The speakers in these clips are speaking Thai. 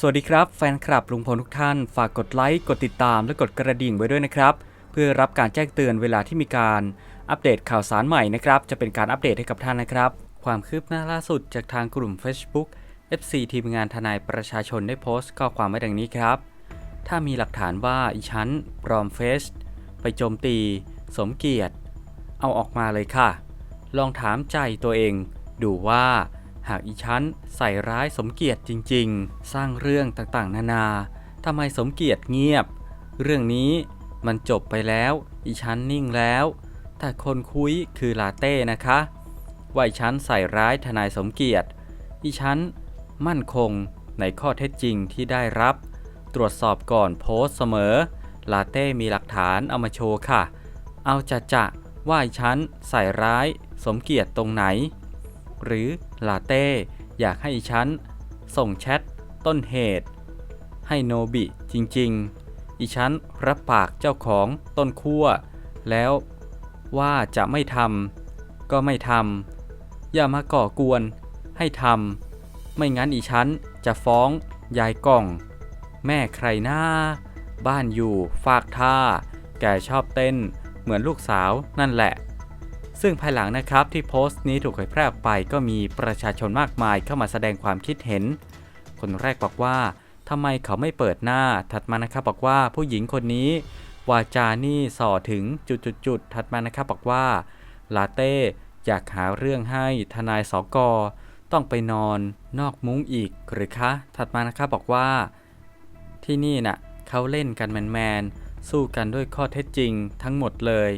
สวัสดีครับแฟนคลับลุงพลทุกท่าน ฝากกดไลค์ กดติดตามและกดกระดิ่งไว้ด้วยนะครับ เพื่อรับการแจ้งเตือนเวลาที่มีการอัปเดตข่าวสารใหม่นะครับ จะเป็นการอัปเดตให้กับท่านนะครับ ความคืบหน้าล่าสุดจากทางกลุ่ม Facebook FC ทีมงานทนายประชาชนได้โพสต์ข้อความไว้ดังนี้ครับ ถ้ามีหลักฐานว่าอีชั้นปลอมเฟซไปโจมตี สมเกียรติ เอาออกมาเลยค่ะ ลองถามใจตัวเอง ดูว่า หากอีชั้นใส่ร้ายสมเกียรติจริง ๆ สร้างเรื่องต่างๆ นานาทำไมสมเกียรติเงียบ เรื่องนี้มันจบไปแล้ว อีชั้นนิ่งแล้ว แต่คนคุยคือลาเต้นะคะว่าอีชั้นใส่ร้ายทนายสมเกียรติ อีชั้นมั่นคงในข้อเท็จจริงที่ได้รับ ตรวจสอบก่อนโพสต์เสมอ ลาเต้มีหลักฐานเอามาโชว์ค่ะ เอาจะจะว่าอีชั้นใส่ร้ายสมเกียรติตรงไหน หรือลาเต้ อยากให้อิชัน ส่งแชทต้นเหตุ ให้โนบิจริง ๆ อีชั้นรับปากเจ้าของต้นขั้วแล้วว่าจะไม่ทำก็ไม่ทำอย่ามาก่อกวนให้ทำไม่งั้นอีชั้นจะฟ้องยายกล่อง แม่ใครหน้า บ้านอยู่ ฝากท่า แกชอบเต้นเหมือนลูกสาวนั่นแหละ ซึ่งภายหลังนะครับที่โพสต์นี้ถูกเผยแพร่ออกไปก็มีประชาชนมากมายเข้ามาแสดงความคิดเห็น คนแรกบอกว่าทำไมเขาไม่เปิดหน้า ถัดมานะครับบอกว่าผู้หญิงคนนี้วาจานี่ส่อถึงจุดๆๆถัดมานะครับบอกว่าลาเต้อยากหาเรื่องให้ทนายสกต้องไปนอนนอกมุ้งอีกหรือคะ ถัดมานะครับบอกว่า ที่นี่น่ะเขาเล่นกันแมนๆสู้กันด้วยข้อเท็จจริงทั้งหมดเลย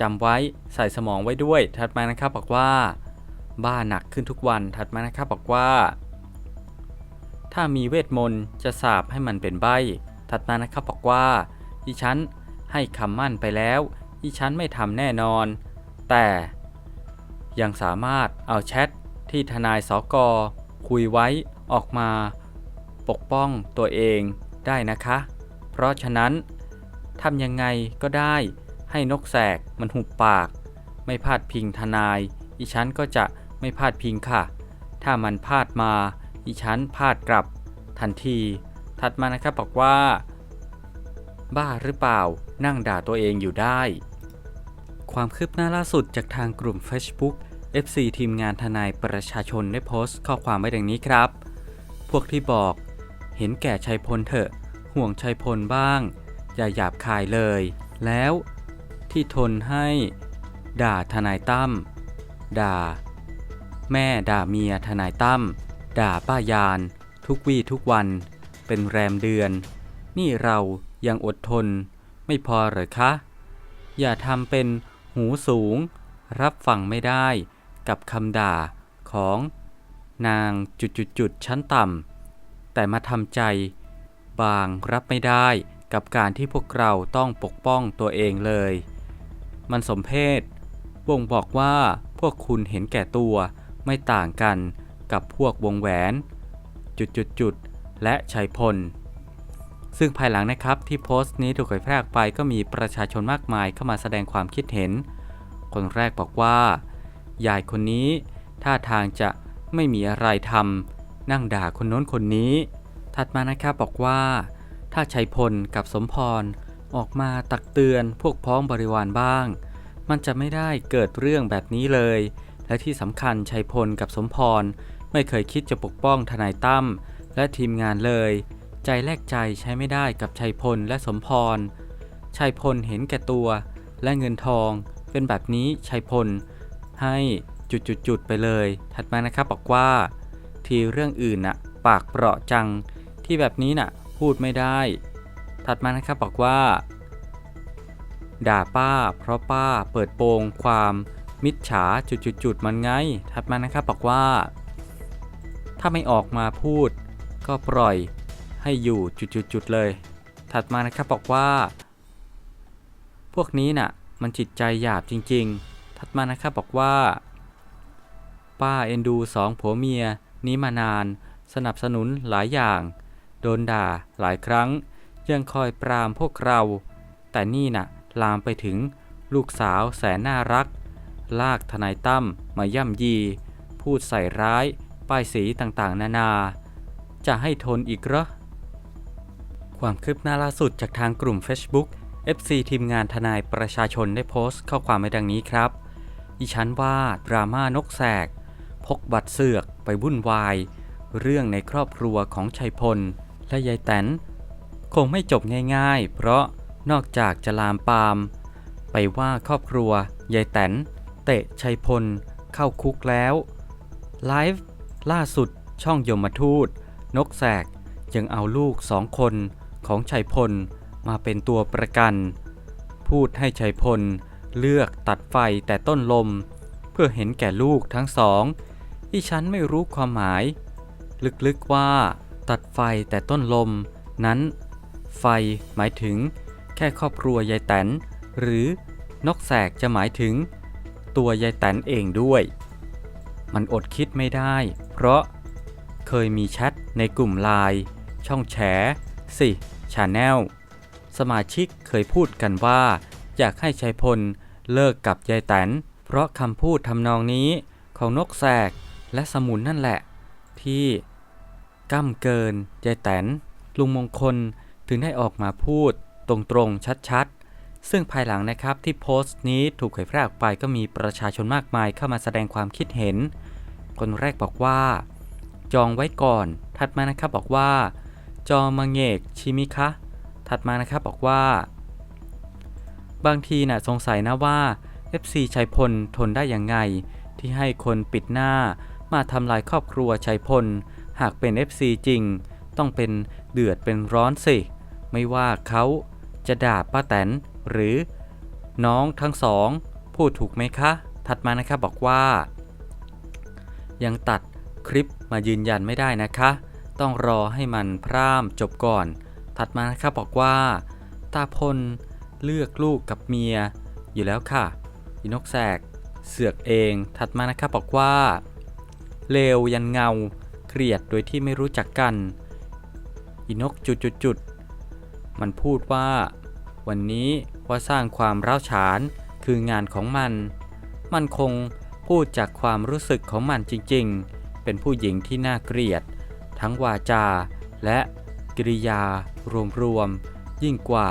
จำไว้ใส่สมองไว้ด้วย ถัดมานะครับบอกว่า บ้าหนักขึ้นทุกวัน ถัดมานะครับบอกว่า ถ้ามีเวทมนต์จะสาบให้มันเป็นใบ ถัดมานะครับบอกว่าอีฉันให้คำมั่นไปแล้วอีฉันไม่ทำแน่นอน แต่ยังสามารถเอาแชทที่ทนายสกคุยไว้ออกมาปกป้องตัวเองได้นะคะ เพราะฉะนั้นทำยังไงก็ได้ ให้นกแสกมันหุบปาก ไม่พาดพิงทนาย อีฉันก็จะไม่พาดพิงค่ะ ถ้ามันพาดมา อีฉันพาดกลับ ทันที ถัดมานะครับบอกว่า บ้าหรือเปล่า นั่งด่าตัวเองอยู่ได้ ความคืบหน้าล่าสุดจากทางกลุ่ม Facebook FC ทีมงานทนายประชาชนได้โพสต์ข้อความไว้ดังนี้ครับ พวกที่บอก เห็นแก่ชัยพลเถอะ ห่วงชัยพลบ้าง อย่าหยาบคายเลย แล้ว ที่ทนให้ ด่าทนายตั้มด่า แม่ด่าเมียทนายตั้มด่าป้ายาน ทุกวี่ทุกวัน เป็นแรมเดือน นี่เรายังอดทน ไม่พอเหรอคะ อย่าทำเป็นหูสูง รับฟังไม่ได้กับคำด่าของ นางจุดๆๆชั้นต่ำแต่มาทำใจ บางรับไม่ได้กับการที่พวกเราต้องปกป้องตัวเองเลย มันสมเพศบ่งบอกว่าพวกคุณเห็นแก่ตัวไม่ต่างกันกับพวกวงแหวน จุดๆๆและชัยพล ซึ่งภายหลังนะครับที่โพสต์นี้ถูกเผยแพร่ไปก็มีประชาชนมากมายเข้ามาแสดงความคิดเห็น คนแรกบอกว่า ยายคนนี้ท่าทางจะไม่มีอะไรทำนั่งด่าคนโน้นคนนี้ ถัดมานะครับบอกว่า ถ้าชัยพลกับสมพร ออกมาตักเตือนพวกพ้องบริวารบ้าง มันจะไม่ได้เกิดเรื่องแบบนี้เลย และที่สำคัญชัยพลกับสมพร ไม่เคยคิดจะปกป้องทนายตั้มและทีมงานเลย ใจแลกใจใช้ไม่ได้กับชัยพลและสมพร ชัยพลเห็นแก่ตัว และเงินทอง เป็นแบบนี้ชัยพล ให้จุดๆไปเลย ถัดมานะครับบอกว่า ทีเรื่องอื่นน่ะ ปากเปราะจัง ที่แบบนี้น่ะ พูดไม่ได้ ถัดมานะครับบอกว่า ด่าป้า เพราะป้าเปิดโปงความมิจฉาจุดๆๆมันไง ถัดมานะครับบอกว่า ถ้าไม่ออกมาพูด ก็ปล่อยให้อยู่จุดๆๆเลย ถัดมานะครับบอกว่า พวกนี้น่ะมันจิตใจหยาบจริง ๆ ถัดมานะครับบอกว่า ป้าเอ็นดูสองผัวเมียนี้มานาน สนับสนุนหลายอย่าง โดนด่าหลายครั้ง ยังคอยปรามพวกเรา แต่นี่น่ะลามไปถึงลูกสาวแสนน่ารัก ลากทนายตั้มมาย่ำยี พูดใส่ร้าย ป้ายสีต่างๆ นานา จะให้ทนอีกเหรอ ความคืบหน้าล่าสุดจากทางกลุ่ม Facebook FC ทีมงานทนายประชาชนได้โพสต์ข้อความไว้ดังนี้ครับดิฉันว่าดราม่านกแสก พกบัตรเสือกไปวุ่นวาย เรื่องในครอบครัวของชัยพล และยายแตน คงไม่จบง่ายๆ เพราะนอกจากจะลามปาม ไปว่าครอบครัวยายแตน เตะชัยพล เข้าคุกแล้วไลฟ์ล่าสุดช่องยมทูต นกแสกยังเอาลูกสองคนของชัยพลมาเป็นตัวประกัน พูดให้ชัยพลเลือกตัดไฟแต่ต้นลม เพื่อเห็นแก่ลูกทั้งสองที่ฉันไม่รู้ความหมาย ลึกๆว่า ตัดไฟแต่ต้นลมนั้น ไฟหมายถึง แค่ครอบครัวยายแตน หรือนกแสกจะหมายถึง ตัวยายแตนเองด้วย มันอดคิดไม่ได้ เพราะเคยมีแชทในกลุ่มไลน์ช่องแฉสิชาแนลสมาชิกเคยพูดกันว่า อยากให้ชัยพลเลิกกับยายแตน เพราะคำพูดทำนองนี้ของนกแสกและสมุนนั่นแหละ ที่ก้ำเกินยายแตนลุงมงคล ถึงได้ออกมาพูดตรงๆชัดๆ ซึ่งภายหลังนะครับที่โพสต์นี้ถูกเผยแพร่ออกไปก็มีประชาชนมากมายเข้ามาแสดงความคิดเห็น คนแรกบอกว่า จองไว้ก่อน ถัดมานะครับบอกว่า จองมาเงกชิมิคะ ถัดมานะครับบอกว่า บางทีน่ะสงสัยนะว่า FC ชัยพลทนได้ยังไง ที่ให้คนปิดหน้ามาทำลายครอบครัวชัยพล หากเป็น FC จริง ต้องเป็นเดือดเป็นร้อนสิ ไม่ว่าเขาจะด่าป้าแตนหรือ น้องทั้งสอง พูดถูกไหมคะ ถัดมานะครับบอกว่า ยังตัดคลิปมายืนยันไม่ได้นะคะ ต้องรอให้มันพร่ามจบก่อน ถัดมานะครับบอกว่าตาพลเลือกลูกกับเมีย อยู่แล้วค่ะอีนกแสก เสือกเอง ถัดมานะครับบอกว่าเลวยันเงาเกลียดโดยที่ไม่รู้จักกัน อีนกจุดจุดจุดๆมันพูดว่า วันนี้ว่าสร้างความร้าวฉานคืองานของมัน มันคงพูดจากความรู้สึกของมันจริงๆ เป็นผู้หญิงที่น่าเกลียด ทั้งวาจา และกิริยารวมๆ ยิ่งกว่า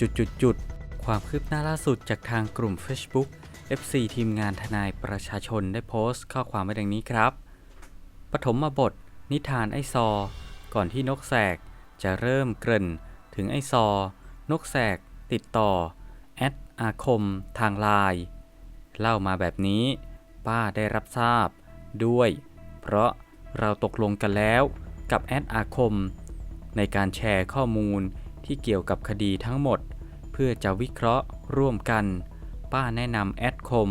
จุดๆๆความคืบหน้าล่าสุดจากทางกลุ่ม Facebook FC ทีมงานทนายประชาชนได้โพสต์ข้อความไว้ดังนี้ครับ ปฐมบท นิทานไอซอ ก่อนที่นกแสก จะเริ่มเกริ่นถึงไอซอ นกแสก ติดต่อ แอดอาคม ทางไลน์เล่ามาแบบนี้ ป้าได้รับทราบ ด้วย เพราะเราตกลงกันแล้วกับแอดอาคม ในการแชร์ข้อมูลที่เกี่ยวกับคดีทั้งหมด เพื่อจะวิเคราะห์ร่วมกัน ป้าแนะนำแอดคม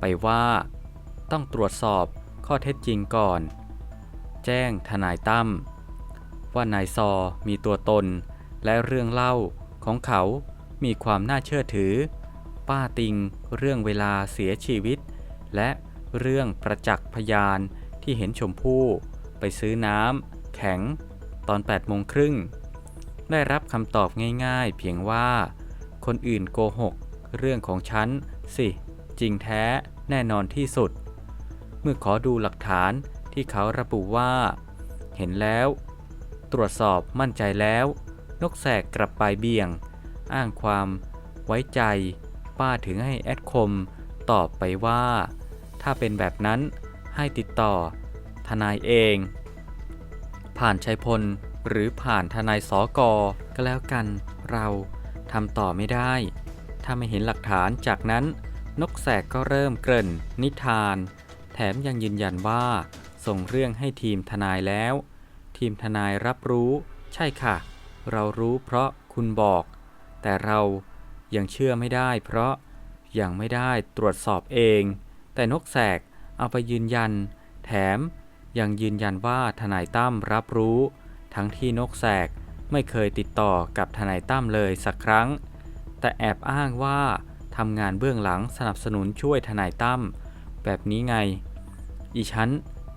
ไปว่า ต้องตรวจสอบข้อเท็จจริงก่อน แจ้งทนายตั้ม ว่านายซอมีตัวตน และเรื่องเล่าของเขามีความน่าเชื่อถือ ป้าติง เรื่องเวลาเสียชีวิต และเรื่องประจักษ์พยานที่เห็นชมพู่ ไปซื้อน้ำแข็ง ตอน8โมงครึ่ง ได้รับคำตอบง่ายๆ เพียงว่า คนอื่นโกหก เรื่องของฉันสิ จริงแท้แน่นอนที่สุด เมื่อขอดูหลักฐานที่เขาระบุว่า เห็นแล้ว ตรวจสอบมั่นใจแล้ว นกแสกกลับไปเบี่ยง อ้างความไว้ใจ ป้าถึงให้แอดคมตอบไปว่า ถ้าเป็นแบบนั้นให้ติดต่อ ทนายเอง ผ่านชัยพลหรือผ่านทนายสอกอก็แล้วกันเราทำต่อไม่ได้ ถ้าไม่เห็นหลักฐานจากนั้น นกแสกก็เริ่มเกริ่น นิทาน แถมยังยืนยันว่า ส่งเรื่องให้ทีมทนายแล้ว ทีมทนายรับรู้ ใช่ค่ะ เรารู้เพราะคุณบอก แต่เรายังเชื่อไม่ได้ เพราะยังไม่ได้ตรวจสอบเอง แต่นกแสกเอาไปยืนยัน แถมยังยืนยันว่าทนายตั้มรับรู้ ทั้งที่นกแสกไม่เคยติดต่อกับทนายตั้มเลยสักครั้ง แต่แอบอ้างว่าทำงานเบื้องหลังสนับสนุนช่วยทนายตั้มแบบนี้ไง อีฉัน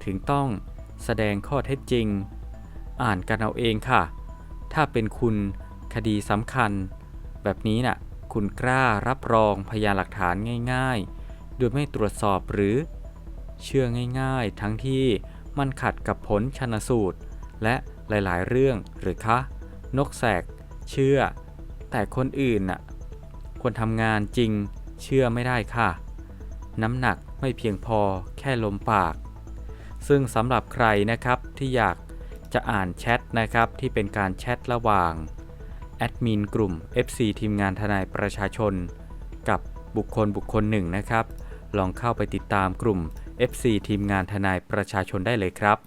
ถึงต้องแสดงข้อเท็จจริง อ่านกันเอาเองค่ะ ถ้าเป็นคุณคดีสำคัญ แบบนี้น่ะ คุณกล้ารับรองพยานหลักฐานง่าย ๆ โดยไม่ตรวจสอบหรือ เชื่อง่ายๆ ทั้งที่มันขัดกับผลชนสูตร และหลายๆ เรื่องหรือคะ นกแสก เชื่อ แต่คนอื่นน่ะควรทำงานจริง เชื่อไม่ได้ค่ะ น้ำหนักไม่เพียงพอแค่ลมปาก ซึ่งสำหรับใครนะครับที่อยาก จะอ่านแชทนะครับที่เป็นการแชทระหว่างแอดมินกลุ่ม FC ทีมงานทนายประชาชน กับบุคคลบุคคลหนึ่งนะครับ ลองเข้าไปติดตามกลุ่ม FC ทีมงานทนายประชาชนได้เลยครับ